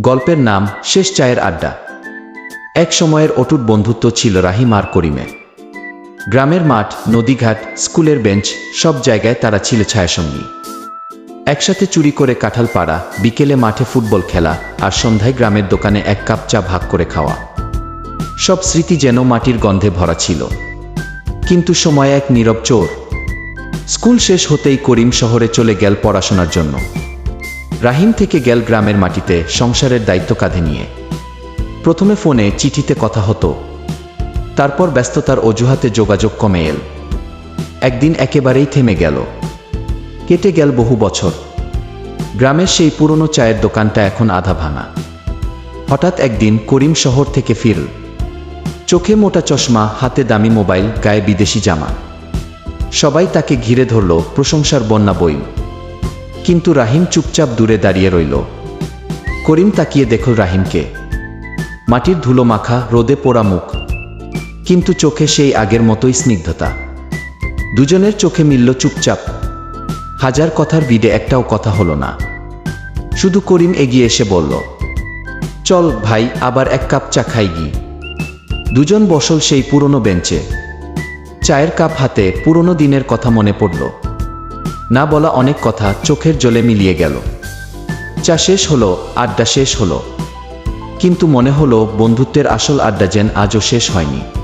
গল্পের নাম শেষ চায়ের আড্ডা। এক সময়ের অটুট বন্ধুত্ব ছিল রাহিম আর করিমে গ্রামের মাঠ, নদীঘাট, স্কুলের বেঞ্চ, সব জায়গায় তারা ছিল ছায়াসঙ্গী। একসাথে চুরি করে কাঁঠাল পাড়া, বিকেলে মাঠে ফুটবল খেলা আর সন্ধ্যায় গ্রামের দোকানে এক কাপ চা ভাগ করে খাওয়া। সব স্মৃতি যেন মাটির গন্ধে ভরা ছিল। কিন্তু সময় এক নীরব চোর। স্কুল শেষ হতেই করিম শহরে চলে গেল পড়াশোনার জন্য। রাহিম থেকে গেল গ্রামের মাটিতে সংসারের দায়িত্ব কাঁধে নিয়ে। প্রথমে ফোনে চিঠিতে কথা হতো। তারপর ব্যস্ততার অজুহাতে যোগাযোগ কমে এল। একদিন একেবারেই থেমে গেল। কেটে গেল বহু বছর। গ্রামের সেই পুরনো চায়ের দোকানটা এখন আধা ভাঙা। হঠাৎ একদিন করিম শহর থেকে ফিরল। চোখে মোটা চশমা, হাতে দামি মোবাইল, গায়ে বিদেশি জামা। সবাই তাকে ঘিরে ধরল প্রশংসার বন্যা বই কিন্তু রাহিম চুপচাপ দূরে দাঁড়িয়ে রইল। করিম তাকিয়ে দেখল রাহিমকে। মাটির ধুলো মাখা, রোদে পোড়া মুখ। কিন্তু চোখে সেই আগের মতোই স্নিগ্ধতা। দুজনের চোখে মিলল চুপচাপ। হাজার কথার বিডে একটাও কথা হলো না। শুধু করিম এগিয়ে এসে বলল, চল ভাই, আবার এক কাপ চা খাই গি। দুজন বসল সেই পুরনো বেঞ্চে। চায়ের কাপ হাতে পুরনো দিনের কথা মনে পড়ল। না বলা অনেক কথা চোখের জলে মিলিয়ে গেল। চা শেষ হলো, আড্ডা শেষ হলো। কিন্তু মনে হলো বন্ধুত্বের আসল আড্ডা যেন আজও শেষ হয়নি।